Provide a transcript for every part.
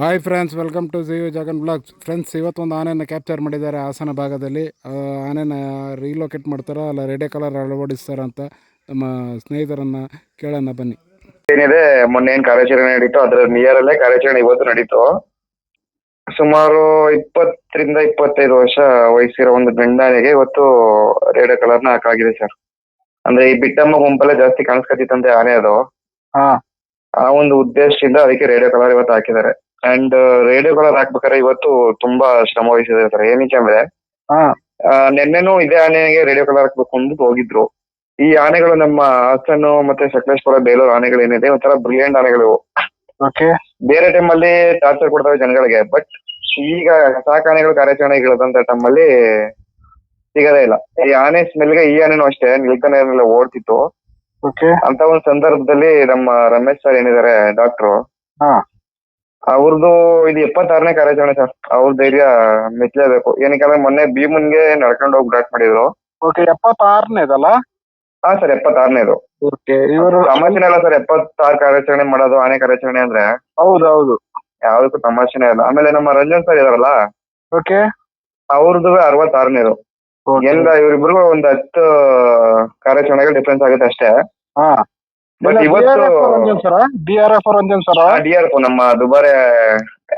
Hi friends welcome to Jio Jagan vlogs friends ಇವತ್ತೊಂದು ಆನೆಯನ್ನು capture ಮಾಡಿದ್ದಾರೆ ಹಾಸನ ಭಾಗದಲ್ಲಿ. ಆ ಆನೆನ ರೀಲೊಕೇಟ್ ಮಾಡ್ತಾರ ಅಲ್ಲ ರೆಡೆ ಕಲರ್ ಅಳವಡಿಸ್ತಾರ ಅಂತ ನಮ್ಮ ಸ್ನೇಹಿತರನ್ನ ಕೇಳೋಣ ಬನ್ನಿ. ಏನಿದೆ ಮೊನ್ನೆ ಏನ್ ಕಾರ್ಯಾಚರಣೆ ನಡೀತು ಅದ್ರ ನಿಯರ್ ಅಲ್ಲೇ ಕಾರ್ಯಾಚರಣೆ ಇವತ್ತು ನಡೀತು. ಸುಮಾರು ಇಪ್ಪತ್ತರಿಂದ ಇಪ್ಪತ್ತೈದು ವರ್ಷ ವಯಸ್ಸಿರೋ ಒಂದು ಗಂಡನಿಗೆ ಇವತ್ತು ರೇಡಿಯೋ ಕಲರ್ನ ಹಾಕಾಗಿದೆ ಸರ್ ಅಂದ್ರೆ ಈ ಬಿಟ್ಟಮ್ಮ ಗುಂಪಲ್ಲೇ ಜಾಸ್ತಿ ಕಾಣಿಸ್ಕತಿತ್ತಂತೆ ಆನೆ ಅದು. ಹಾ. ಆ ಒಂದು ಉದ್ದೇಶದಿಂದ ಅದಕ್ಕೆ ರೇಡಿಯೋ ಕಲರ್ ಇವತ್ತು ಹಾಕಿದ್ದಾರೆ. ಅಂಡ್ ರೇಡಿಯೋ ಕಲರ್ ಹಾಕ್ಬೇಕಾದ್ರೆ ಇವತ್ತು ತುಂಬಾ ಶ್ರಮ ವಹಿಸಿದೆ ಸರ್. ಏನಕ್ಕೆ ಅಂದ್ರೆ ಹಾ. ನೆನ್ನೆನೂ ಇದೇ ಆನೆಗೆ ರೇಡಿಯೋ ಕಲರ್ ಹಾಕ್ಬೇಕು ಅಂದ್ಬಿಟ್ಟು ಹೋಗಿದ್ರು. ಈ ಆನೆಗಳು ನಮ್ಮ ಹಾಸನ ಮತ್ತೆ ಸಕಲೇಶ್ವರ ಬೇಲೂರು ಆನೆಗಳು ಏನಿದೆ ಒಂಥರ ಬ್ರಿಲಿಯಂಟ್ ಆನೆಗಳು ಓಕೆ ಬೇರೆ ಟೈಮ್ ಅಲ್ಲಿ ಟಾರ್ಚರ್ ಕೊಡ್ತವೆ ಜನಗಳಿಗೆ ಬಟ್ ಈಗ ಸಾಕಾನೆಗಳು ಕಾರ್ಯಾಚರಣೆ ಇಳದಂತ ಟೈಮ್ ಅಲ್ಲಿ ಸಿಗದೇ ಇಲ್ಲ. ಈ ಆನೆ ಸ್ಮೆಲ್ಗೆ ಈ ಆನೆನೂ ಅಷ್ಟೇ ನಿಲ್ತಾನೆ ಇರಲಿಲ್ಲ ಓಡ್ತಿತ್ತು. ಅಂತ ಒಂದು ಸಂದರ್ಭದಲ್ಲಿ ನಮ್ಮ ರಮೇಶ್ ಸರ್ ಏನಿದ್ದಾರೆ ಡಾಕ್ಟ್ರು ಅವ್ರದ್ದು ಇದು ಎಪ್ಪತ್ತಾರನೇ ಕಾರ್ಯಾಚರಣೆ ಸರ್. ಅವ್ರ ಧೈರ್ಯ ಮೆಚ್ಚಲೇಬೇಕು. ಏನಕ್ಕೆ ಮೊನ್ನೆ ಭೀಮನ್ಗೆ ನಡ್ಕೊಂಡು ಹೋಗಿ ಬ್ಲಾಕ್ ಮಾಡಿದ್ರು. ಓಕೆ ಎಪ್ಪತ್ತಾರನೇದಲ್ಲ ಹಾ ಸರ್ ಎಪ್ಪತ್ತಾರನೇದು ಓಕೆ ಇವರು ತಮಾಷೆನೇ ಅಲ್ಲ ಸರ್ ಎಪ್ಪತ್ತಾರು ಕಾರ್ಯಾಚರಣೆ ಮಾಡೋದು ಆನೆ ಕಾರ್ಯಾಚರಣೆ ಅಂದ್ರೆ. ಹೌದು ಹೌದು ಯಾವ್ದಕ್ಕೂ ತಮಾಷೆನೇ ಇಲ್ಲ ಆಮೇಲೆ ನಮ್ಮ ರಂಜನ್ ಸರ್ ಇದಾರಲ್ಲ? ಓಕೆ ಅವ್ರದ್ದು ಅರವತ್ತಾರನೇದು ಎಲ್ಲ ಇವ್ರಿಬ್ರಿಗೂ ಒಂದ್ ಹತ್ತು ಕಾರ್ಯಾಚರಣೆಗಳು ಡಿಫ್ರೆನ್ಸ್ ಆಗುತ್ತೆ ಅಷ್ಟೇ. ಹಾ. But ಇವತ್ತು- ಸರ ಡಿ ಆರ್ ಎಫ್ ರಂಜನ್ ಸರ ಡಿ ಆರ್ ಎಫ್ ನಮ್ಮ ದುಬಾರೆ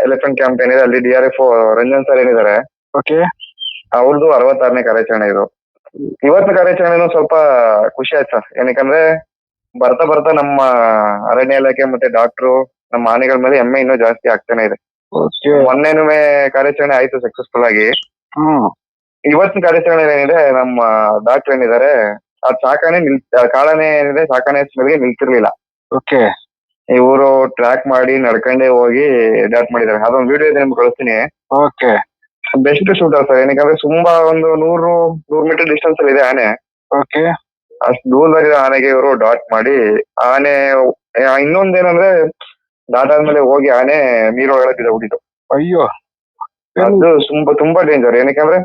ಎಲೆಕ್ಷನ್ ಕ್ಯಾಂಪ್ ಏನಿದೆ ಅಲ್ಲಿ D R F Ranjan sir ಏನಿದ್ದಾರೆ. ಓಕೆ. ಅವ್ರದ್ದು ಅರವತ್ತಾರನೇ ಕಾರ್ಯಾಚರಣೆ ಇದು. ಇವತ್ತಿನ ಕಾರ್ಯಾಚರಣೆನೂ ಸ್ವಲ್ಪ ಖುಷಿ ಆಯ್ತು ಸರ್ ಏನಕ್ಕಂದ್ರೆ ಬರ್ತಾ ಬರ್ತಾ ನಮ್ಮ ಅರಣ್ಯ ಇಲಾಖೆ ಮತ್ತೆ ಡಾಕ್ಟ್ರು ನಮ್ಮ ಆನೆಗಳ ಮೇಲೆ ಎಮ್ಮೆ ಇನ್ನೂ ಜಾಸ್ತಿ ಆಗ್ತಾನೆ ಇದೆ. ಮೊನ್ನೆನೂ ಕಾರ್ಯಾಚರಣೆ ಆಯ್ತು ಸಕ್ಸಸ್ಫುಲ್ ಆಗಿ. ಇವತ್ತಿನ ಕಾರ್ಯಾಚರಣೆ ಏನಿದೆ ನಮ್ಮ ಡಾಕ್ಟರ್ ಏನಿದ್ದಾರೆ ಅದ್ ಸಾಕಾನೆ ನಿಲ್ ಆ ಕಾಳನೆ ಏನಿದೆ ಸಾಕಾನೆ ಸ್ಮೆಲ್ಗೆ ನಿಲ್ತಿರ್ಲಿಲ್ಲ. ಓಕೆ ಇವರು ಟ್ರ್ಯಾಕ್ ಮಾಡಿ ನಡ್ಕೊಂಡೇ ಹೋಗಿ ಡಾಟ್ ಮಾಡಿದ್ದಾರೆ. ಅದೊಂದು ವಿಡಿಯೋ ಇದೆ ನಿಮ್ಗೆ ಕಳಿಸ್ತೀನಿ. ಓಕೆ ಬೆಸ್ಟ್ ಶೂಟರ್ ಸರ್ ಏನಕ್ಕೆ ತುಂಬಾ ಒಂದು ನೂರು ನೂರು ಮೀಟರ್ ಡಿಸ್ಟೆನ್ಸ್ ಅಲ್ಲಿ ಇದೆ ಆನೆ. ಓಕೆ ಅಷ್ಟು ದೂರದಲ್ಲಿ ಆನೆಗೆ ಇವರು ಡಾಟ್ ಮಾಡಿ ಆನೆ ಆ, ಇನ್ನೊಂದೇನಂದ್ರೆ ಡಾಟ್ ಆದ್ಮೇಲೆ ಹೋಗಿ ಆನೆ ನೀರೊಳಗಡೆ ಬಿದ್ದೋಗ್ಬಿಟ್ಟಿತ್ತು ಅಯ್ಯೋ. ಅದು ತುಂಬಾ ತುಂಬಾ ಡೇಂಜರ್ ಏನಕ್ಕಂದ್ರೆ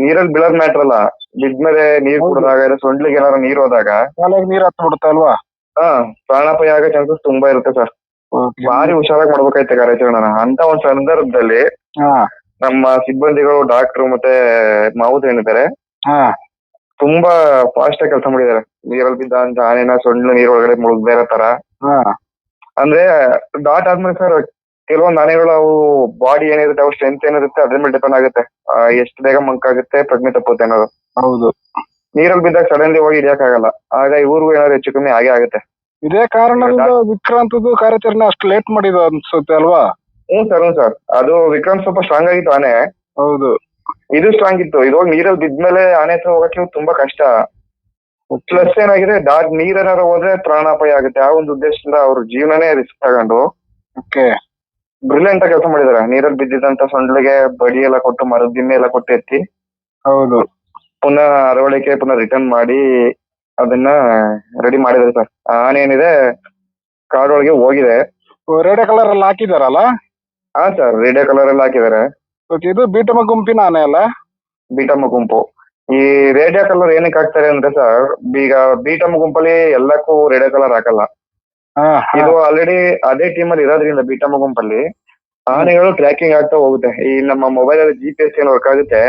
ನೀರಲ್ಲಿ ಬೀಳೋದ್ ಮ್ಯಾಟ್ರ್ ಅಲ್ಲ. ಬಿದ್ಮೇಲೆ ನೀರ್ ಕುಡ್ದಾಗ ಇಲ್ಲ ಸೊಂಡ್ಲಿಗೆ ಏನಾರ ನೀರ್ ಹೋದಾಗ ಕಾಲಾಗ ನೀರ್ ಹತ್ತು ಬಿಡುತ್ತೆ ಅಲ್ವಾ? ಹಾ ಪ್ರಾಣಾಪಾಯ ಆಗೋ ಚಾನ್ಸಸ್ ತುಂಬಾ ಇರುತ್ತೆ ಸರ್ ಭಾರಿ ಹುಷಾರಾಗಿ ಮಾಡ್ಬೇಕಾಯ್ತು ಕಾರ್ಯಾಚರಣೆನ ಅಂತ ಒಂದ್ ಸಂದರ್ಭದಲ್ಲಿ ಹಾ. ನಮ್ಮ ಸಿಬ್ಬಂದಿಗಳು ಡಾಕ್ಟರ್ ಮತ್ತೆ ಮಾವುದ್ ಏನಿದ್ದಾರೆ ಹಾ. ತುಂಬಾ ಫಾಸ್ಟ್ ಆಗಿ ಕೆಲಸ ಮಾಡಿದ್ದಾರೆ. ನೀರಲ್ಲಿ ಬಿದ್ದ ಅಂತ ಆನೆನ ಸೊಂಡ್ಲು ನೀರ್ ಒಳಗಡೆ ಮುಳುಗ್ದೇ ಇರೋ ತರ. ಹಾ. ಅಂದ್ರೆ ಡಾಟ್ ಆದ್ಮೇಲೆ ಸರ್ ಕೆಲವೊಂದು ಆನೆಗಳು ಅವು ಬಾಡಿ ಏನಿರುತ್ತೆ ಅವು ಸ್ಟ್ರೆಂತ್ ಏನಿರುತ್ತೆ ಅದ್ರ ಮೇಲೆ ಡಿಪೆಂಡ್ ಆಗುತ್ತೆ. ಆ, ಎಷ್ಟು ಬೇಗ ಮಂಕಾಗುತ್ತೆ ಪ್ರಜ್ಞೆ ತಪ್ಪುತ್ತೆ ಅನ್ನೋದು. ಹೌದು. ನೀರಲ್ಲಿ ಬಿದ್ದಾಗ ಸಡನ್ಲಿ ಹೋಗಿ ಹಿಡಿಯಕ್ಕಾಗಲ್ಲ. ಆಗ ಇವ್ರಿಗೂ ಏನಾದ್ರು ಹೆಚ್ಚು ಕಮ್ಮಿ ಆಗೇ ಆಗುತ್ತೆ. ಇದೇ ಕಾರಣದಿಂದ ವಿಕ್ರಾಂತದ್ದು ಕಾರ್ಯಾಚರಣೆ ಅಷ್ಟು ಲೇಟ್ ಮಾಡಿದ ಅನ್ಸುತ್ತೆ ಅಲ್ವಾ? Hmm sir hmm sir. ಅದು ವಿಕ್ರಮ್ ಸ್ವಲ್ಪ ಸ್ಟ್ರಾಂಗ್ ಆಗಿತ್ತು ಆನೆ. ಹೌದು. ಇದು ಸ್ಟ್ರಾಂಗ್ ಇತ್ತು. ಇದು ಹೋಗಿ ನೀರಲ್ಲಿ ಬಿದ್ಮೇಲೆ ಆನೆ ಹತ್ರ ಹೋಗಕ್ಕೆ ತುಂಬಾ ಕಷ್ಟ. ಪ್ಲಸ್ ಏನಾಗಿದೆ ನೀರ್ ನೀರೇನಾರು ಹೋದ್ರೆ ಪ್ರಾಣಾಪಾಯ ಆಗುತ್ತೆ. ಆ ಒಂದು ಉದ್ದೇಶದಿಂದ ಅವ್ರ ಜೀವನನೇ ರಿಸ್ಕ್ ತಗೊಂಡು ಓಕೆ ಬ್ರಿಲಿಯಂಟ್ ಆಗಿ ಕೆಲಸ ಮಾಡಿದಾರೆ. ನೀರಲ್ಲಿ ಬಿದ್ದಿದ್ದಂತ ಸೊಂಡ್ಲಿಗೆ ಬಡಿ ಎಲ್ಲ ಕೊಟ್ಟು ಮರದ ದಿಮ್ಮೆ ಎಲ್ಲ ಕೊಟ್ಟು ಎತ್ತಿ ಹೌದು. ಪುನಃ ಅರವಳಿಕೆ ಪುನಃ ರಿಟರ್ನ್ ಮಾಡಿ ಅದನ್ನ ರೆಡಿ ಮಾಡಿದ್ದಾರೆ ಸರ್ ಆನೆ ಏನಿದೆ ಕಾಡೊಳಗೆ ಹೋಗಿದೆ. ರೆಡ್ ಕಲರ್ ಅಲ್ಲಿ ಹಾಕಿದಾರಲ್ಲ? ಹಾ ಸರ್ ರೇಡಿಯೋ ಕಲರ್ ಅಲ್ಲಿ ಹಾಕಿದ್ದಾರೆ ಓಕೆ ಇದು ಬೀಟಮ ಗುಂಪಿನ ಆನೆ ಅಲ್ಲ? ಬೀಟಮ್ಮ ಗುಂಪು. ಈ ರೇಡಿಯೋ ಕಲರ್ ಏನಕ್ಕೆ ಹಾಕ್ತಾರೆ ಅಂದ್ರೆ ಸರ್ ಈಗ ಬೀಟಮ್ಮ ಗುಂಪಲ್ಲಿ ಎಲ್ಲಕ್ಕೂ ರೇಡಿಯೋ ಕಲರ್ ಹಾಕಲ್ಲ. ಇದು ಆಲ್ರೆಡಿ ಅದೇ ಟೀಮ್ ಅಲ್ಲಿ ಇರೋದ್ರಿಂದ ಬೀಟಮ್ಮ ಗುಂಪಲ್ಲಿ ಆನೆಗಳು ಟ್ರ್ಯಾಕಿಂಗ್ ಆಗ್ತಾ ಹೋಗುತ್ತೆ. ಈ ನಮ್ಮ ಮೊಬೈಲ್ ಅಲ್ಲಿ ಜಿ ಪಿ ಎಸ್ ಏನು ವರ್ಕ್ ಆಗುತ್ತೆ.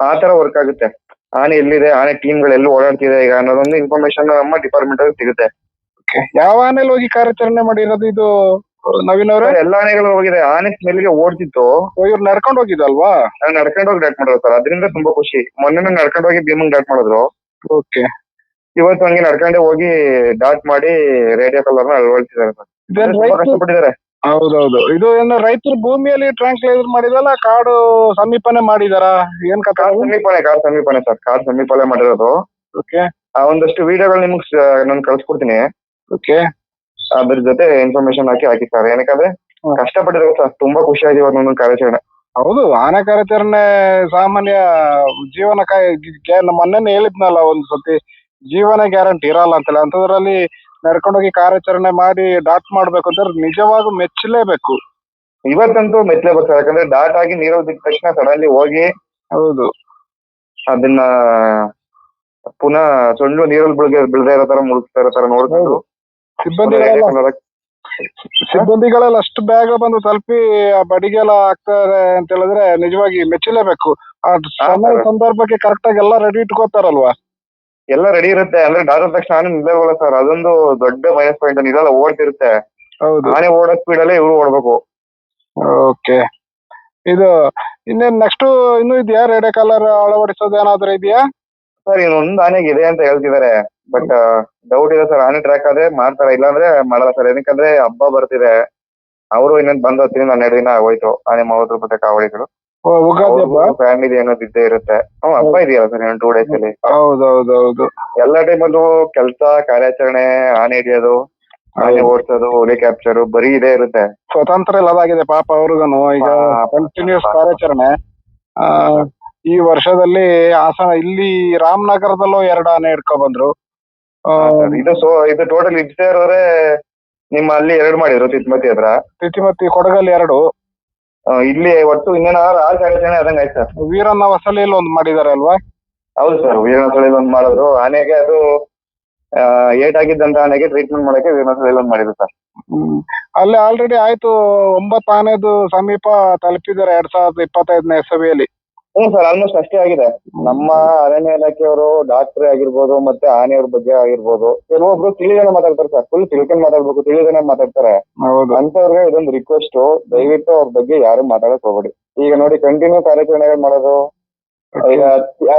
ಆ ತರ ವರ್ಕ್ ಆಗುತ್ತೆ. ಆನೆ ಎಲ್ಲಿದೆ? ಆನೆ ಟೀಮ್ಗಳು ಎಲ್ಲಿ ಓಡಾಡ್ತಿದೆ ಈಗ ಅನ್ನೋದೊಂದು ಇನ್ಫಾರ್ಮೇಶನ್ ನಮ್ಮ ಡಿಪಾರ್ಟ್ಮೆಂಟ್ ಅಲ್ಲಿ ಸಿಗುತ್ತೆ. ಯಾವ ಆನೆಲ್ ಹೋಗಿ ಕಾರ್ಯಾಚರಣೆ ಮಾಡಿರೋದು ಇದು ನವೀನ್ ಅವರ? ಎಲ್ಲ ಆನೆಗಳು ಹೋಗಿದೆ. ಆನೆ ಸ್ಮೆಲ್ಗೆ ಓಡ್ತಿತ್ತು. ಇವ್ರು ನಡ್ಕೊಂಡು ಹೋಗಿದಲ್ವಾ ನಾನು ನಡ್ಕೊಂಡು ಹೋಗಿ ಡಾಟ್ ಮಾಡೋದು ಸರ್. ಅದರಿಂದ ತುಂಬಾ ಖುಷಿ. ಮೊನ್ನೆ ನಡ್ಕೊಂಡು ಹೋಗಿ ಭೀಮಂಗ್ ಡಾಟ್ ಮಾಡಿದ್ರು. ಓಕೆ ಇವತ್ತು ಹಂಗೆ ನಡ್ಕೊಂಡೆ ಹೋಗಿ ಡಾಟ್ ಮಾಡಿ ರೇಡಿಯೋ ಕಲರ್ನ ಅಳವಡಿಸಿದ್ದಾರೆ ಸರ್. ಇದೇನ್ ತುಂಬಾ ರೈತರು ಕಷ್ಟಪಟ್ಟಿದ್ದಾರೆ. ಹೌದೌದು. ಇದು ಏನು ರೈತರು ಭೂಮಿಯಲ್ಲಿ ಟ್ರಾನ್ಸ್ಲೇಟ್ ಮಾಡಿದಲ್ಲ ಕಾಡು ಸಮೀಪನೆ ಮಾಡಿದಾರ? ಏನ್ ಕಥೆ? ಕಾರ್ ಸಮೀಪನೆ ಕಾರ್ ಸಮೀಪನೆ ಸರ್. ಕಾರ್ ಸಮೀಪನೆ ಮಾಡಿರೋದು. ಓಕೆ. ಆ ಒಂದಷ್ಟು ವಿಡಿಯೋಗಳು ನಿಮ್ಗೆ ನಾನು ಕಳ್ಸ್ಕೊಡ್ತೀನಿ. ಓಕೆ. ಅದ್ರ ಜೊತೆ ಇನ್ಫಾರ್ಮೇಶನ್ ಹಾಕಿ ಹಾಕಿ ಸರ್. ಏನಕ್ಕಂದ್ರೆ ಹ್ಮ್. ಕಷ್ಟಪಟ್ಟಿರೋ ಸರ್. ತುಂಬಾ ಖುಷಿ ಆಗಿದೆ ಇವತ್ತು ಒಂದೊಂದು ಕಾರ್ಯಾಚರಣೆ. ಹೌದು ಆನೆ ಕಾರ್ಯಾಚರಣೆ ಸಾಮಾನ್ಯ ಜೀವನ ಮೊನ್ನೆ ಹೇಳಿದ್ನಲ್ಲ ಒಂದ್ ಸತಿ ಜೀವನ ಗ್ಯಾರಂಟಿ ಇರಲ್ಲ ಅಂತಲ್ಲ ಅಂತದ್ರಲ್ಲಿ ನಡ್ಕೊಂಡೋಗಿ ಕಾರ್ಯಾಚರಣೆ ಮಾಡಿ ಡಾಟ್ ಮಾಡ್ಬೇಕು ಅಂತಂದ್ರೆ ನಿಜವಾಗೂ ಮೆಚ್ಚಲೇಬೇಕು. ಇವತ್ತಂತೂ ಮೆಚ್ಚಲೇಬೇಕು ಸರ್. ಯಾಕಂದ್ರೆ ಡಾಟ್ ಆಗಿ ನೀರು ಬಿದ್ದ ತಕ್ಷಣ ಸಡನ್ಲಿ ಹೋಗಿ ಹೌದು. ಅದನ್ನ ಪುನಃ ಸೊಳ್ಳು ನೀರಲ್ಲಿ ಬೀಳ್ಗೆ ಬೀಳದೇ ಇರೋ ತರ ಮುಳುಗ್ತಾ ಇರೋ ತರ ನೋಡ್ಕೊಂಡು ಸಿಬ್ಬಂದಿಗಳೆಲ್ಲ ಸಿಬ್ಬಂದಿಗಳೆಲ್ಲ ಅಷ್ಟು ಬೇಗ ಬಂದು ತಲುಪಿ ಆ ಬಡಿಗೆಲ್ಲ ಹಾಕ್ತಾರೆ ಅಂತ ಹೇಳಿದ್ರೆ ನಿಜವಾಗಿ ಮೆಚ್ಚಲೇಬೇಕು. ಆ ಸಮಯ ಸಂದರ್ಭಕ್ಕೆ ಕರೆಕ್ಟ್ ಆಗಿ ಎಲ್ಲ ರೆಡಿ ಇಟ್ಕೋತಾರಲ್ವಾ? ಎಲ್ಲ ರೆಡಿ ಇರುತ್ತೆ. ಅಂದ್ರೆ ಡಾಕ್ಟರ್ ತಕ್ಷಣ ಆನೆ ನಿಲ್ಲೋಲ್ಲ ಸರ್ ಅದೊಂದು ದೊಡ್ಡ ಮೈನಸ್ ಪಾಯಿಂಟ್ ಇದೆಲ್ಲ ಓಡ್ತಿರುತ್ತೆ. ಹೌದು. ಆನೆ ಓಡೋ ಸ್ಪೀಡ್ ಅಲ್ಲೇ ಇವ್ರು ಓಡ್ಬೇಕು. ಓಕೆ ಇದು ಇನ್ನೇನ್ ನೆಕ್ಸ್ಟ್ ಇನ್ನು ಇದೆಯಾ? ರೆಡ್ ಕಲರ್ ಅಳವಡಿಸೋದು ಏನಾದ್ರು ಇದೆಯಾ? ಸರ್ ಇನ್ನೊಂದು ಆನೆಗೆ ಇದೆ ಅಂತ ಹೇಳ್ತಿದಾರೆ ಬಟ್ ಡೌಟ್ ಇದೆ ಸರ್ ಆನೆ ಟ್ರ್ಯಾಕ್ ಆದ್ರೆ ಮಾಡ್ತಾರೆ? ಇಲ್ಲಾಂದ್ರೆ ಮಾಡಲ್ಲ ಸರ್ ಏನಕ್ಕಂದ್ರೆ ಹಬ್ಬ ಬರ್ತಿದೆ. ಅವರು ಇನ್ನೊಂದು ಬಂದು ಹತ್ತು ದಿನ ಹನ್ನೆರಡು ದಿನ ಹೋಯ್ತು ಆನೆ ಮೂವತ್ತು ರೂಪಾಯಿ ಕಾವಳಿಗಳು ಹಬ್ಬ? ಫ್ಯಾಮಿಲಿ ಅನ್ನೋದು ಇದ್ದೇ ಇರುತ್ತೆ. ಹ್ಮ್ ಹಬ್ಬ ಇದೆಯಲ್ಲ ಸರ್ ಇನ್ನೊಂದು ಟೂ ಡೇಸ್ ಅಲ್ಲಿ? ಹೌದೌದೌದು. ಟೈಮ್ ಟೈಮಲ್ಲೂ ಕೆಲಸ ಕಾರ್ಯಾಚರಣೆ ಆನೆ ಹಿಡಿಯೋದು ಆನೆ ಓಡಿಸೋದು ಹುಲಿ ಕ್ಯಾಪ್ಚರ್ ಬರೀ ಇದೇ ಇರುತ್ತೆ. ಸ್ವತಂತ್ರ ಇಲ್ಲದಾಗಿದೆ ಪಾಪ ಅವ್ರಿಗೂನು. ಈಗ ಕಂಟಿನ್ಯೂಸ್ ಕಾರ್ಯಾಚರಣೆ. ಆ, ಈ ವರ್ಷದಲ್ಲಿ ಹಾಸನ ಇಲ್ಲಿ ರಾಮನಗರದಲ್ಲೂ ಎರಡು ಆನೆ ಹಿಡ್ಕೊ ಬಂದ್ರು. ಆ, ಇದು ಸೊ ಇದು ಟೋಟಲ್ ಇದ್ದೇ ಇರೋರೆ ನಿಮ್ಮ ಅಲ್ಲಿ ಎರಡು ಮಾಡಿದ್ರು ತಿತ್ಮತಿ ಹತ್ರ. ತಿತಿಮತಿ ಕೊಡಗಲ್ಲಿ ಎರಡು. ಇಲ್ಲಿ ಒಟ್ಟು ಇನ್ನೇನು ಆರು ಕಾರ್ಯಾಚರಣೆ ಆದಂಗೆ ಆಯ್ತು ಸರ್. ವೀರಣ್ಣ ಹೊಸಲಿಯಲ್ಲಿ ಒಂದು ಮಾಡಿದ್ದಾರೆ ಅಲ್ವಾ? ಹೌದು ಸರ್ ವೀರನಸಳಿಲ್ ಒಂದು ಮಾಡಿದ್ರು. ಆನೆಗೆ ಅದು ಏಟ್ ಆಗಿದ್ದಂತ ಆನೆಗೆ ಟ್ರೀಟ್ಮೆಂಟ್ ಮಾಡಕ್ಕೆ ವೀರನಸಳಿಲ್ ಒಂದು ಮಾಡಿದ್ರು ಸರ್. ಅಲ್ಲಿ ಆಲ್ರೆಡಿ ಆಯ್ತು ಒಂಬತ್ತು ಆನೆದು ಸಮೀಪ ತಲುಪಿದ್ದಾರೆ ಎರಡ್ ಸಾವಿರದ ಇಪ್ಪತ್ತೈದನೇ ಸಭೆಯಲ್ಲಿ ಹ್ಞೂ ಸರ್ ಆಲ್ಮೋಸ್ಟ್ ಅಷ್ಟೇ ಆಗಿದೆ. ನಮ್ಮ ಅರಣ್ಯ ಇಲಾಖೆಯವರು ಡಾಕ್ಟರ್ ಆಗಿರ್ಬೋದು ಮತ್ತೆ ಆನೆಯವ್ರ ಬಗ್ಗೆ ಆಗಿರ್ಬೋದು ಕೆಲವೊಬ್ರು ತಿಳಿದೇನೆ ಮಾತಾಡ್ತಾರೆ ಸರ್ ಫುಲ್ ತಿಳ್ಕೊಂಡ್ ಮಾತಾಡ್ಬೇಕು ತಿಳಿದೇನೆ ಮಾತಾಡ್ತಾರೆ. ಹೌದು. ಅಂತವ್ರಿಗೆ ಇದೊಂದು ರಿಕ್ವೆಸ್ಟ್ ದಯವಿಟ್ಟು ಅವ್ರ ಬಗ್ಗೆ ಯಾರು ಮಾತಾಡಕ್ ಹೋಗ್ಬೇಡಿ. ಈಗ ನೋಡಿ ಕಂಟಿನ್ಯೂ ಕಾರ್ಯಾಚರಣೆಗಳು ಮಾಡೋದು ಈಗ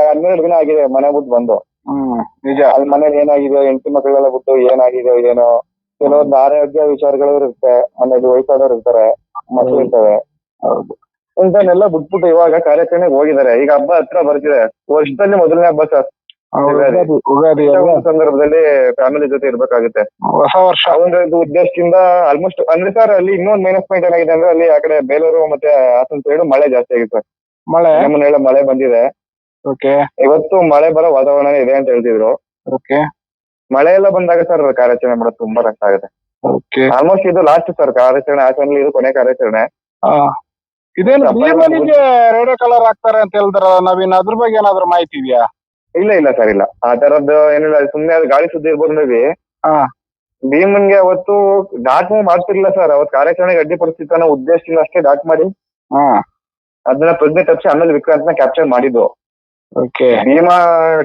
ಹನ್ನೆರಡು ದಿನ ಆಗಿದೆ ಮನೆ ಬಿಟ್ಟು ಬಂದು. ಹ್ಮ್ ನಿಜ. ಅಲ್ಲಿ ಮನೇಲಿ ಏನಾಗಿದೆ ಹೆಂಡತಿ ಮಕ್ಕಳೆಲ್ಲ ಬಿಟ್ಟು ಏನಾಗಿದೆ ಏನೋ ಕೆಲವೊಂದು ಆರೋಗ್ಯ ವಿಚಾರಗಳು ಇರುತ್ತೆ ಮನೇಲಿ ವಯಸ್ಸಾದವ್ರು ಇರ್ತಾರೆ ಮಕ್ಕಳು ಇರ್ತವೆ ಹೌದು. ಇಂಥವನ್ನೆಲ್ಲ ಬಿಟ್ಬಿಟ್ಟು ಇವಾಗ ಕಾರ್ಯಾಚರಣೆಗೆ ಹೋಗಿದ್ದಾರೆ. ಈಗ ಹಬ್ಬ ಹತ್ರ ಬರ್ತಿದೆ. ವರ್ಷದಲ್ಲಿ ಮೊದಲನೇ ಹಬ್ಬ ಸರ್. ಸಂದರ್ಭದಲ್ಲಿ ಫ್ಯಾಮಿಲಿ ಜೊತೆ ಇರ್ಬೇಕಾಗುತ್ತೆ. ಹೊಸ ವರ್ಷ. ಒಂದು ಉದ್ದೇಶದಿಂದ ಆಲ್ಮೋಸ್ಟ್ ಅಂದ್ರೆ ಸರ್ ಅಲ್ಲಿ ಇನ್ನೊಂದು ಮೈನಸ್ ಪಾಯಿಂಟ್ ಏನಾಗಿದೆ ಅಂದ್ರೆ ಅಲ್ಲಿ ಆ ಕಡೆ ಬೇಲೂರು ಮತ್ತೆ ಹಾಸನ ಸೈಡ್ ಮಳೆ ಜಾಸ್ತಿ ಆಗಿದೆ ಸರ್ ಮಳೆ? ನಮ್ಮನೆಲ್ಲ ಮಳೆ ಬಂದಿದೆ. ಓಕೆ. ಇವತ್ತು ಮಳೆ ಬರೋ ವಾತಾವರಣ ಇದೆ ಅಂತ ಹೇಳ್ತಿದ್ರು. ಓಕೆ. ಮಳೆ ಎಲ್ಲ ಬಂದಾಗ ಸರ್ ಕಾರ್ಯಾಚರಣೆ ಮಾಡೋದು ತುಂಬಾ ಕಷ್ಟ ಆಗುತ್ತೆ. ಆಲ್ಮೋಸ್ಟ್ ಇದು ಲಾಸ್ಟ್ ಸರ್ ಕಾರ್ಯಾಚರಣೆ ಆಚರಣೆ ಇದು ಕೊನೆ ಕಾರ್ಯಾಚರಣೆ. ಇದೇನು ಭೀಮನಿಗೆ ರೇಡಿಯೋ ಕಲರ್ ಹಾಕ್ತಾರೆ ಅಂತ ಹೇಳಿದ್ರಲ್ಲ ನವೀನ್ ಅದ್ರ ಬಗ್ಗೆ ಏನಾದ್ರು ಮಾಹಿತಿ ಇದೆಯಾ? ಇಲ್ಲ ಇಲ್ಲ ಸರ್ ಇಲ್ಲ. ಆ ತರದ್ದು ಏನಿಲ್ಲ ಸುಮ್ನೆ ಅದು ಗಾಳಿ ಸುದ್ದಿ ಇರ್ಬೋದು ಮೇಬಿ. ಭೀಮನ್ಗೆ ಅವತ್ತು ಡಾಟ್ ಮಾಡ್ತಿರ್ಲಿಲ್ಲ ಸರ್. ಅವತ್ತು ಕಾರ್ಯಾಚರಣೆಗೆ ಅಡ್ಡಿ ಪರಿಸ್ಥಿತಿ ಉದ್ದೇಶ ಉದ್ದೇಶದಿಂದ ಅಷ್ಟೇ ಡಾಟ್ ಮಾಡಿ. ಅದನ್ನ ಪ್ರಜ್ಞೆ ತಪ್ಪಿಸಿ ಆಮೇಲೆ ವಿಕ್ರಾಂತ್ನ ಕ್ಯಾಪ್ಚರ್ ಮಾಡಿದ್ದು. ಓಕೆ ಭೀಮಾ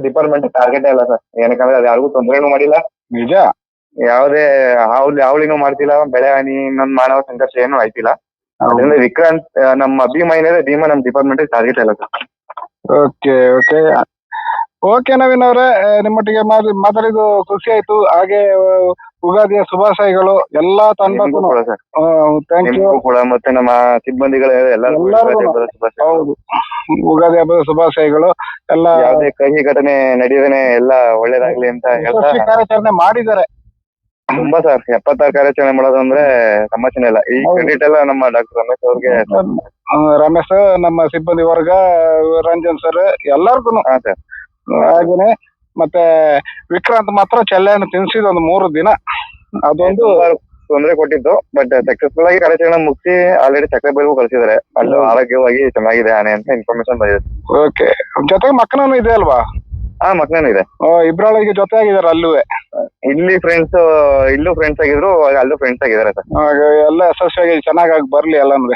ಡಿಪಾರ್ಟ್ಮೆಂಟ್ ಟಾರ್ಗೆಟ್ ಇಲ್ಲ ಸರ್. ಏನಕ್ಕಂದ್ರೆ ಅದು ಯಾರಿಗೂ ತೊಂದರೆನೂ ಮಾಡಿಲ್ಲ. ನಿಜ? ಯಾವುದೇ ಹಾವಳಿ ಹಾವಳಿನೂ ಮಾಡ್ತಿಲ್ಲ. ಬೆಳೆ ಹಾನಿ ಇನ್ನೊಂದು ಮಾನವ ಸಂಘರ್ಷ ಏನೂ ಆಯ್ತಿಲ್ಲ. ಅದರಿಂದ ವಿಕ್ರಾಂತ್ ಆ, ನಮ್ಮ ಅಭಿಮಾನಿನೇ ಭೀಮಾ ನಮ್ಮ ಡಿಪಾರ್ಟ್ಮೆಂಟ್ ಟಾರ್ಗೆಟ್ ಅಲ್ಲ sir. Okay okay. Okay Naveen ಅವರೇ ನಿಮ್ಮೊಟ್ಟಿಗೆ ಮಾತ್- ಮಾತಾಡಿದ್ದು ಖುಷಿ ಆಯ್ತು. ಹಾಗೆ ಆ, ಉಗಾದಿಯ ಶುಭಾಶಯಗಳು. ಎಲ್ಲಾ ನಿಮ್ಗೂ ತಂಡಕ್ಕೂ ಕೂಡ ಸರ್. ಥ್ಯಾಂಕ್ ಯು ನಿಮ್ಗೂ ಕೂಡ ಮತ್ತೆ ನಮ್ಮ ಸಿಬ್ಬಂದಿಗಳ ಎಲ್ಲರಿಗೂ ಎಲ್ಲರಿಗೂ ಯುಗಾದಿ ಹಬ್ಬದ ಶುಭಾಶಯಗಳು. ಹೌದು. ಉಗಾದಿ ಹಬ್ಬದ ಶುಭಾಶಯಗಳು. ಎಲ್ಲ ಯಾವುದೇ ಕಹಿ ಘಟನೆ ನಡೆಯದೇನೆ ಎಲ್ಲ ಒಳ್ಳೇದಾಗ್ಲಿ ಅಂತ ಹೇಳ್ತಾ ಯಶಸ್ವಿ ಕಾರ್ಯಾಚರಣೆ ಮಾಡಿದ್ದಾರೆ. ತುಂಬಾ ಸರ್ ಎಪ್ಪತ್ತಾರು ಕಾರ್ಯಾಚರಣೆ ಮಾಡೋದಂದ್ರೆ ಅಂದ್ರೆ ಸಮಸ್ಯೆನೇ ಇಲ್ಲ. ಈ ಹೌದು. ಕ್ರೆಡಿಟ್ ಎಲ್ಲ ನಮ್ಮ ಡಾಕ್ಟರ್ ರಮೇಶ್ ಅವ್ರಿಗೆ ಆ, ರಮೇಶ್ ನಮ್ಮ ಸಿಬ್ಬಂದಿ ವರ್ಗ ರಂಜನ್ ಸರ್ ಹಾ ಸರ್. ಹಾಗೇನೆ ಮತ್ತೆ ವಿಕ್ರಾಂತ್ ಮಾತ್ರ ಚೆಲ್ಲೆಹಣ್ಣು ತಿನ್ಸಿದ್ ಒಂದು ಮೂರು ದಿನ. ಅದೊಂದು ತೊಂದರೆ ಕೊಟ್ಟಿದ್ದು ಬಟ್ ಸಕ್ಸಸ್ಫುಲ್ ಆಗಿ ಕಾರ್ಯಾಚರಣೆ ಮುಗಿಸಿ ಆಲ್ರೆಡಿ ಚಕ್ರ ಬೈಲು ಕಳಿಸಿದ್ದಾರೆ ಅಲ್ಲೂ ಆರೋಗ್ಯವಾಗಿ ಚೆನ್ನಾಗಿದೆ ಆನೆ ಅಂತ ಇನ್ಫಾರ್ಮೇಶನ್ ಬಂದಿದೆ. ಓಕೆ ಜೊತೆಗೆ ಮಕ್ಕನೂ ಇದೆ ಅಲ್ವಾ? ಹಾ ಮಕ್ಕಳೇನು ಇದೆ. ಓ ಇಬ್ರೊಳಗೆ ಜೊತೆ ಆಗಿದಾರೆ ಅಲ್ಲೂ ಇಲ್ಲಿ ಫ್ರೆಂಡ್ಸ್ ಇಲ್ಲೂ ಫ್ರೆಂಡ್ಸ್ ಆಗಿದ್ರು ಅಲ್ಲೂ ಫ್ರೆಂಡ್ಸ್ ಆಗಿದ್ದಾರೆ ಸರ್. ಎಲ್ಲ ಯಶಸ್ವಿಯಾಗಿ ಚೆನ್ನಾಗಿ ಬರ್ಲಿ ಎಲ್ಲಾನು.